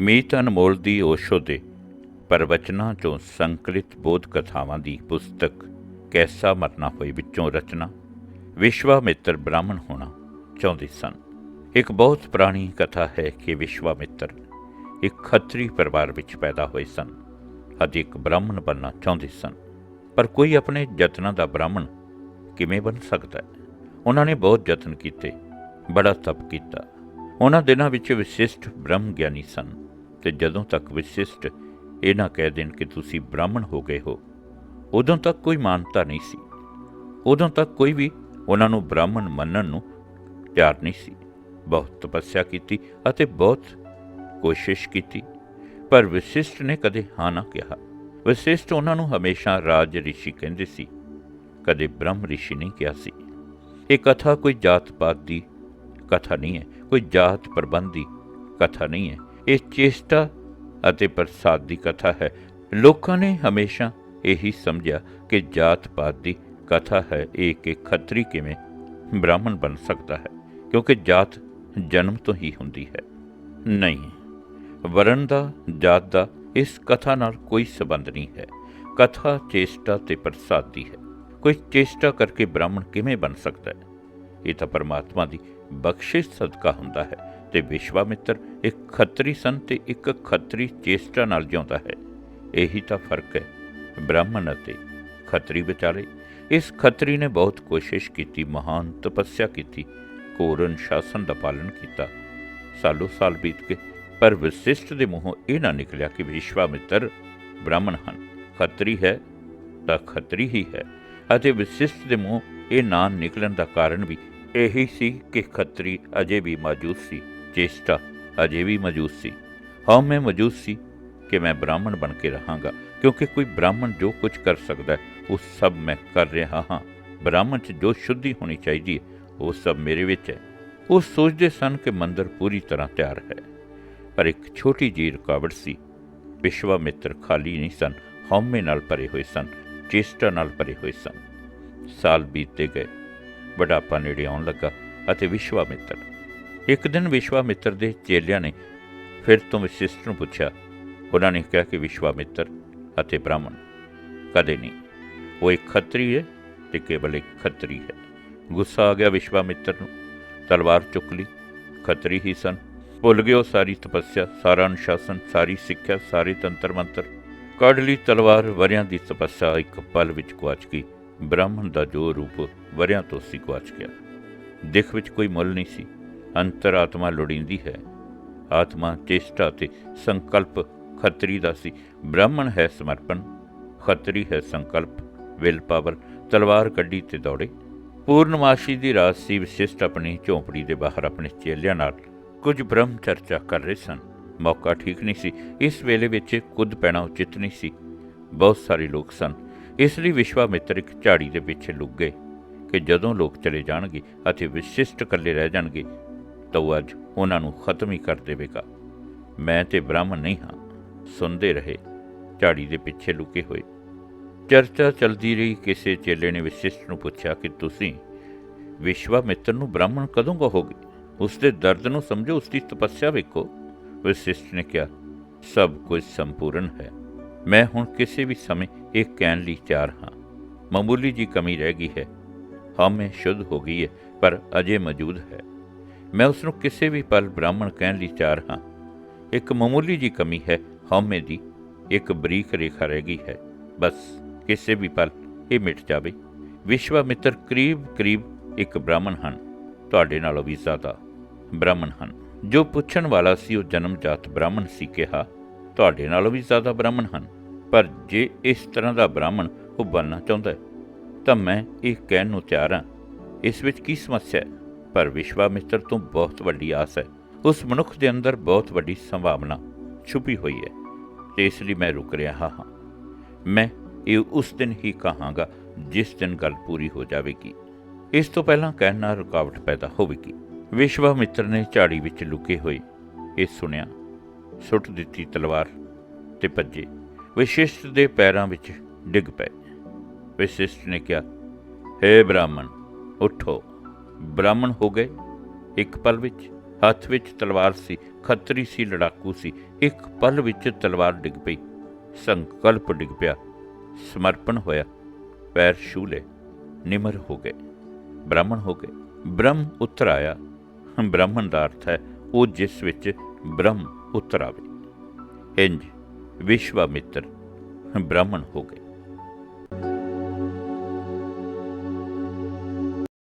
ਮੀਤ ਅਨਮੋਲ ਦੀ ਓਸ਼ੋ ਦੇ ਪ੍ਰਵਚਨਾਂ ਚੋਂ ਸੰਕਲਿਤ ਬੋਧ ਕਥਾਵਾਂ ਦੀ ਪੁਸਤਕ ਕੈਸਾ ਮਰਨਾ ਹੋਏ ਵਿੱਚੋਂ ਰਚਨਾ? ਵਿਸ਼ਵਾਮਿੱਤਰ ਬ੍ਰਾਹਮਣ ਹੋਣਾ ਚਾਹੁੰਦੇ ਸਨ। ਇੱਕ ਬਹੁਤ ਪੁਰਾਣੀ ਕਥਾ ਹੈ ਕਿ ਵਿਸ਼ਵਾਮਿੱਤਰ ਇੱਕ ਖੱਤਰੀ ਪਰਿਵਾਰ ਵਿੱਚ ਪੈਦਾ ਹੋਏ ਸਨ। ਅਤੇ ਇੱਕ ਬ੍ਰਾਹਮਣ ਬਣਨਾ ਚਾਹੁੰਦੇ ਸਨ। ਪਰ ਕੋਈ ਆਪਣੇ ਯਤਨਾਂ ਦਾ ਬ੍ਰਾਹਮਣ ਕਿਵੇਂ ਬਣ ਸਕਦਾ ਹੈ? ਉਹਨਾਂ ਨੇ ਬਹੁਤ ਯਤਨ ਕੀਤੇ, ਬੜਾ ਤਪ ਕੀਤਾ। ਉਹਨਾਂ ਦਿਨਾਂ ਵਿੱਚ ਵਿਸ਼ਿਸ਼ਟ ਬ੍ਰਹਮ ਗਿਆਨੀ ਸਨ। ਤੇ ਜਦੋਂ ਤੱਕ ਵਿਸ਼ਿਸ਼ਟ ਇਹ ਨਾ ਕਹਿ ਦੇਣ ਕਿ ਤੁਸੀਂ ਬ੍ਰਾਹਮਣ ਹੋ ਗਏ ਹੋ, ਉਦੋਂ ਤੱਕ ਕੋਈ ਮਾਨਤਾ ਨਹੀਂ ਸੀ। ਉਦੋਂ ਤੱਕ ਕੋਈ ਵੀ ਉਹਨਾਂ ਨੂੰ ਬ੍ਰਾਹਮਣ ਮੰਨਣ ਨੂੰ ਤਿਆਰ ਨਹੀਂ ਸੀ। ਬਹੁਤ ਤਪੱਸਿਆ ਕੀਤੀ ਅਤੇ ਬਹੁਤ ਕੋਸ਼ਿਸ਼ ਕੀਤੀ, ਪਰ ਵਿਸ਼ਿਸ਼ਟ ਨੇ ਕਦੇ ਹਾਂ ਨਾ ਕਿਹਾ। ਵਿਸ਼ਿਸ਼ਟ ਉਹਨਾਂ ਨੂੰ ਹਮੇਸ਼ਾ ਰਾਜ ਰਿਸ਼ੀ ਕਹਿੰਦੇ ਸੀ, ਕਦੇ ਬ੍ਰਹਮ ਰਿਸ਼ੀ ਨਹੀਂ ਕਿਹਾ ਸੀ। ਇਹ ਕਥਾ ਕੋਈ ਜਾਤ ਪਾਤ ਦੀ ਕਥਾ ਨਹੀਂ ਹੈ, ਕੋਈ ਜਾਤ ਪ੍ਰਬੰਧ ਦੀ ਕਥਾ ਨਹੀਂ ਹੈ। ਇਹ ਚੇਸ਼ਟਾ ਅਤੇ ਪ੍ਰਸਾਦ ਦੀ ਕਥਾ ਹੈ। ਲੋਕਾਂ ਨੇ ਹਮੇਸ਼ਾ ਇਹੀ ਸਮਝਿਆ ਕਿ ਜਾਤ ਪਾਤ ਦੀ ਕਥਾ ਹੈ, ਇਹ ਕਿ ਖੱਤਰੀ ਕਿਵੇਂ ਬ੍ਰਾਹਮਣ ਬਣ ਸਕਦਾ ਹੈ, ਕਿਉਂਕਿ ਜਾਤ ਜਨਮ ਤੋਂ ਹੀ ਹੁੰਦੀ ਹੈ। ਨਹੀਂ, ਵਰਣ ਦਾ, ਜਾਤ ਦਾ ਇਸ ਕਥਾ ਨਾਲ ਕੋਈ ਸਬੰਧ ਨਹੀਂ ਹੈ। ਕਥਾ, ਚੇਸ਼ਟਾ ਤੇ ਪ੍ਰਸਾਦ ਦੀ ਹੈ। ਕੋਈ ਚੇਸ਼ਟਾ ਕਰਕੇ ਬ੍ਰਾਹਮਣ ਕਿਵੇਂ ਬਣ ਸਕਦਾ ਹੈ? ਇਹ ਤਾਂ ਪਰਮਾਤਮਾ ਦੀ ਬਖਸ਼ਿਸ਼ ਸਦਕਾ ਹੁੰਦਾ ਹੈ। ਤੇ ਵਿਸ਼ਵਾਮਿੱਤਰ ਇੱਕ ਖੱਤਰੀ ਸਨ ਤੇ ਇੱਕ ਖੱਤਰੀ ਚੇਸ਼ਟਾ ਨਾਲ ਜਿਉਂਦਾ ਹੈ। ਇਹੀ ਤਾਂ ਫ਼ਰਕ ਹੈ, ਬ੍ਰਾਹਮਣ ਅਤੇ ਖੱਤਰੀ ਵਿਚਾਲੇ। ਇਸ ਖੱਤਰੀ ਨੇ ਬਹੁਤ ਕੋਸ਼ਿਸ਼ ਕੀਤੀ, ਮਹਾਨ ਤਪੱਸਿਆ ਕੀਤੀ ਕੋਰਨ ਸ਼ਾਸਨ ਦਾ ਪਾਲਨ ਕੀਤਾ। ਸਾਲੋ ਸਾਲ ਬੀਤ ਗਏ, ਪਰ ਵਿਸ਼ਿਸ਼ਟ ਦੇ ਮੂੰਹੋਂ ਇਹ ਨਾ ਨਿਕਲਿਆ ਕਿ ਵਿਸ਼ਵਾਮਿੱਤਰ ਬ੍ਰਾਹਮਣ ਹਨ। ਖੱਤਰੀ ਹੈ ਤਾਂ ਖੱਤਰੀ ਹੀ ਹੈ, ਅਤੇ ਵਿਸ਼ਿਸ਼ਟ ਦੇ ਮੂੰਹ ਇਹ ਨਾਂ ਨਿਕਲਣ ਦਾ ਕਾਰਨ ਵੀ ਇਹੀ ਸੀ ਕਿ ਖੱਤਰੀ ਅਜੇ ਵੀ ਮੌਜੂਦ ਸੀ। ਚੇਸ਼ਟਾ ਅਜੇ ਵੀ ਮੌਜੂਦ ਸੀ। ਹਾਂ ਮੈਂ ਮੌਜੂਦ ਸੀ ਕਿ ਮੈਂ ਬ੍ਰਾਹਮਣ ਬਣ ਕੇ ਰਹਾਂਗਾ, ਕਿਉਂਕਿ ਕੋਈ ਬ੍ਰਾਹਮਣ ਜੋ ਕੁਝ ਕਰ ਸਕਦਾ ਹੈ, ਉਹ ਸਭ ਮੈਂ ਕਰ ਰਿਹਾ ਹਾਂ। ਬ੍ਰਾਹਮਣ 'ਚ ਜੋ ਸ਼ੁੱਧੀ ਹੋਣੀ ਚਾਹੀਦੀ ਹੈ, ਉਹ ਸਭ ਮੇਰੇ ਵਿੱਚ ਹੈ। ਉਹ ਸੋਚਦੇ ਸਨ ਕਿ ਮੰਦਰ ਪੂਰੀ ਤਰ੍ਹਾਂ ਤਿਆਰ ਹੈ। ਪਰ ਇੱਕ ਛੋਟੀ ਜਿਹੀ ਰੁਕਾਵਟ ਸੀ। ਵਿਸ਼ਵਾਮਿੱਤਰ ਖਾਲੀ ਨਹੀਂ ਸਨ, ਹਉਮੈ ਨਾਲ ਭਰੇ ਹੋਏ ਸਨ, ਚੇਸ਼ਟਾ ਨਾਲ ਭਰੇ ਹੋਏ ਸਨ। ਸਾਲ ਬੀਤਦੇ ਗਏ। ਬੁਢਾਪਾ ਨੇੜੇ ਆਉਣ ਲੱਗਾ ਅਤੇ ਵਿਸ਼ਵਾਮਿੱਤਰ ਇੱਕ ਦਿਨ ਵਿਸ਼ਵਾਮਿੱਤਰ ਦੇ ਚੇਲਿਆਂ ਨੇ ਫਿਰ ਤੋਂ ਵਿਸ਼ਿਸ਼ਟ ਨੂੰ ਪੁੱਛਿਆ। ਉਹਨਾਂ ਨੇ ਕਿਹਾ ਕਿ ਵਿਸ਼ਵਾਮਿੱਤਰ ਅਤੇ ਬ੍ਰਾਹਮਣ ਕਦੇ ਨਹੀਂ। ਉਹ ਇੱਕ ਖੱਤਰੀ ਹੈ ਤੇ ਕੇਵਲ ਇੱਕ ਖੱਤਰੀ ਹੈ। ਗੁੱਸਾ ਆ ਗਿਆ ਵਿਸ਼ਵਾਮਿੱਤਰ ਨੂੰ। ਤਲਵਾਰ ਚੁੱਕ ਲਈ। ਖੱਤਰੀ ਹੀ ਸਨ। ਭੁੱਲ ਗਏ ਉਹ ਸਾਰੀ ਤਪੱਸਿਆ, ਸਾਰਾ ਅਨੁਸ਼ਾਸਨ, ਸਾਰੀ ਸਿੱਖਿਆ, ਸਾਰੇ ਤੰਤਰ ਮੰਤਰ। ਕੱਢ ਲਈ ਤਲਵਾਰ, ਵਰਿਆਂ ਦੀ ਤਪੱਸਿਆ ਇੱਕ ਪਲ ਵਿੱਚ ਗੁਆਚ ਗਈ। ਬ੍ਰਾਹਮਣ ਦਾ ਜੋ ਰੂਪ ਵਰਿਆਂ ਤੋਂ ਸੀ ਗੁਆਚ ਗਿਆ। ਦਿਖ ਵਿੱਚ ਕੋਈ ਮੁੱਲ ਨਹੀਂ ਸੀ। ਅੰਤਰਾਤਮਾ ਲੋੜੀਂਦੀ ਹੈ। ਆਤਮਾ ਚੇਸ਼ਟਾ ਤੇ ਸੰਕਲਪ ਖੱਤਰੀ ਦਾ ਸੀ। ਬ੍ਰਾਹਮਣ ਹੈ ਸਮਰਪਣ, ਖੱਤਰੀ ਹੈ ਸੰਕਲਪ, ਵਿਲ ਪਾਵਰ, ਤਲਵਾਰ ਕੱਢੀ ਤੇ ਦੌੜੇ। ਪੂਰਨਮਾਸ਼ੀ ਦੀ ਰਾਤ ਸੀ, ਵਿਸ਼ਿਸ਼ਟ ਆਪਣੀ ਝੌਂਪੜੀ ਦੇ ਬਾਹਰ ਆਪਣੇ ਚੇਲਿਆਂ ਨਾਲ ਕੁਝ ਬ੍ਰਹਮ ਚਰਚਾ ਕਰ ਰਹੇ ਸਨ। ਮੌਕਾ ਠੀਕ ਨਹੀਂ ਸੀ। ਇਸ ਵੇਲੇ ਵਿੱਚ ਕੁੱਦ ਪੈਣਾ ਉਚਿਤ ਨਹੀਂ ਸੀ। ਬਹੁਤ ਸਾਰੇ ਲੋਕ ਸਨ। ਇਸ ਲਈ ਵਿਸ਼ਵਾਮਿੱਤਰ ਇੱਕ ਝਾੜੀ ਦੇ ਪਿੱਛੇ ਲੁਕ ਗਏ ਕਿ ਜਦੋਂ ਲੋਕ ਚਲੇ ਜਾਣਗੇ ਅਤੇ ਵਿਸ਼ਿਸ਼ਟ ਇਕੱਲੇ ਰਹਿ ਜਾਣਗੇ ਤਾਂ ਉਹ ਅੱਜ ਉਹਨਾਂ ਨੂੰ ਖਤਮ ਹੀ ਕਰ ਦੇਵੇਗਾ। ਮੈਂ ਤੇ ਬ੍ਰਾਹਮਣ ਨਹੀਂ ਹਾਂ, ਸੁਣਦੇ ਰਹੇ, ਝਾੜੀ ਦੇ ਪਿੱਛੇ ਲੁਕੇ ਹੋਏ। ਚਰਚਾ ਚਲਦੀ ਰਹੀ, ਕਿਸੇ ਚੇਲੇ ਨੇ ਵਿਸ਼ਿਸ਼ਟ ਨੂੰ ਪੁੱਛਿਆ ਕਿ ਤੁਸੀਂ ਵਿਸ਼ਵਾਮਿੱਤਰ ਨੂੰ ਬ੍ਰਾਹਮਣ ਕਦੋਂ ਕਹੋਗੇ? ਉਸ ਦੇ ਦਰਦ ਨੂੰ ਸਮਝੋ, ਉਸ ਦੀ ਤਪੱਸਿਆ ਵੇਖੋ। ਵਿਸ਼ਿਸ਼ਟ ਨੇ ਕਿਹਾ, ਸਭ ਕੁਝ ਸੰਪੂਰਨ ਹੈ। ਮੈਂ ਹੁਣ ਕਿਸੇ ਵੀ ਸਮੇਂ ਇਹ ਕਹਿਣ ਲਈ ਤਿਆਰ ਹਾਂ। ਮਾਮੂਲੀ ਜੀ ਕਮੀ ਰਹਿ ਗਈ ਹੈ। ਹਉਮੈ ਸ਼ੁੱਧ ਹੋ ਗਈ ਹੈ, ਪਰ ਅਜੇ ਮੌਜੂਦ ਹੈ। ਮੈਂ ਉਸ ਨੂੰ ਕਿਸੇ ਵੀ ਪਲ ਬ੍ਰਾਹਮਣ ਕਹਿਣ ਲਈ ਤਿਆਰ ਹਾਂ। ਇੱਕ ਮਾਮੂਲੀ ਜੀ ਕਮੀ ਹੈ, ਹਉਮੈ ਦੀ। ਇੱਕ ਬਰੀਕ ਰੇਖਾ ਰਹਿ ਗਈ ਹੈ। ਬਸ ਕਿਸੇ ਵੀ ਪਲ ਇਹ ਮਿਟ ਜਾਵੇ। ਵਿਸ਼ਵਾਮਿੱਤਰ ਕਰੀਬ ਕਰੀਬ ਇੱਕ ਬ੍ਰਾਹਮਣ ਹਨ। ਤੁਹਾਡੇ ਨਾਲੋਂ ਵੀ ਜ਼ਿਆਦਾ ਬ੍ਰਾਹਮਣ ਹਨ। ਜੋ ਪੁੱਛਣ ਵਾਲਾ ਸੀ ਉਹ ਜਨਮਜਾਤ ਬ੍ਰਾਹਮਣ ਸੀ ਕਿਹਾ, ਤੁਹਾਡੇ ਨਾਲੋਂ ਵੀ ਜ਼ਿਆਦਾ ਬ੍ਰਾਹਮਣ ਹਨ। ਪਰ ਜੇ ਇਸ ਤਰ੍ਹਾਂ ਦਾ ਬ੍ਰਾਹਮਣ ਉਹ ਬਣਨਾ ਚਾਹੁੰਦਾ ਹੈ, ਤਾਂ ਮੈਂ ਇਹ ਕਹਿਣ ਨੂੰ ਤਿਆਰ ਹਾਂ। ਇਸ ਵਿੱਚ ਕੀ ਸਮੱਸਿਆ ਹੈ? ਪਰ ਵਿਸ਼ਵਾਮਿੱਤਰ ਤੋਂ ਬਹੁਤ ਵੱਡੀ ਆਸ ਹੈ। ਉਸ ਮਨੁੱਖ ਦੇ ਅੰਦਰ ਬਹੁਤ ਵੱਡੀ ਸੰਭਾਵਨਾ ਛੁਪੀ ਹੋਈ ਹੈ ਤੇ ਇਸ ਲਈ ਮੈਂ ਰੁਕ ਰਿਹਾ ਹਾਂ। ਮੈਂ ਇਹ ਉਸ ਦਿਨ ਹੀ ਕਹਾਂਗਾ ਜਿਸ ਦਿਨ ਗੱਲ ਪੂਰੀ ਹੋ ਜਾਵੇਗੀ। ਇਸ ਤੋਂ ਪਹਿਲਾਂ ਕਹਿਣ ਨਾਲ ਰੁਕਾਵਟ ਪੈਦਾ ਹੋਵੇਗੀ। ਵਿਸ਼ਵਾਮਿੱਤਰ ਨੇ ਝਾੜੀ ਵਿੱਚ ਲੁਕੇ ਹੋਏ ਇਹ ਸੁਣਿਆ, ਸੁੱਟ ਦਿੱਤੀ ਤਲਵਾਰ ਤੇ ਭੱਜੇ। ਵਿਸ਼ਿਸ਼ਟ ਦੇ ਪੈਰਾਂ ਵਿੱਚ ਡਿੱਗ ਪਏ। ਵਿਸ਼ਿਸ਼ਟ ਨੇ ਕਿਹਾ हे ਬ੍ਰਾਹਮਣ, ਉਠੋ। ਬ੍ਰਾਹਮਣ ਹੋ ਗਏ। ਇੱਕ ਪਲ ਵਿੱਚ ਹੱਥ ਵਿੱਚ ਤਲਵਾਰ ਸੀ, ਖੱਤਰੀ ਸੀ, ਲੜਾਕੂ ਸੀ। ਇੱਕ ਪਲ ਵਿੱਚ ਤਲਵਾਰ ਡਿੱਗ ਪਈ। ਸੰਕਲਪ ਡਿੱਗ ਪਿਆ। ਸਮਰਪਣ ਹੋਇਆ। ਪੈਰ ਛੂ ਲਏ। ਨਿਮਰ ਹੋ ਗਏ। ਬ੍ਰਾਹਮਣ ਹੋ ਗਏ। ਬ੍ਰਹਮ ਉਤਰ ਆਇਆ। ਬ੍ਰਾਹਮਣ ਦਾ ਅਰਥ ਹੈ ਉਹ ਜਿਸ ਵਿੱਚ ਬ੍ਰਹਮ ਉਤਰ ਆਵੇ। ਇੰਜ ਵਿਸ਼ਵਾਮਿੱਤਰ ਬ੍ਰਾਹਮਣ ਹੋ ਗਏ।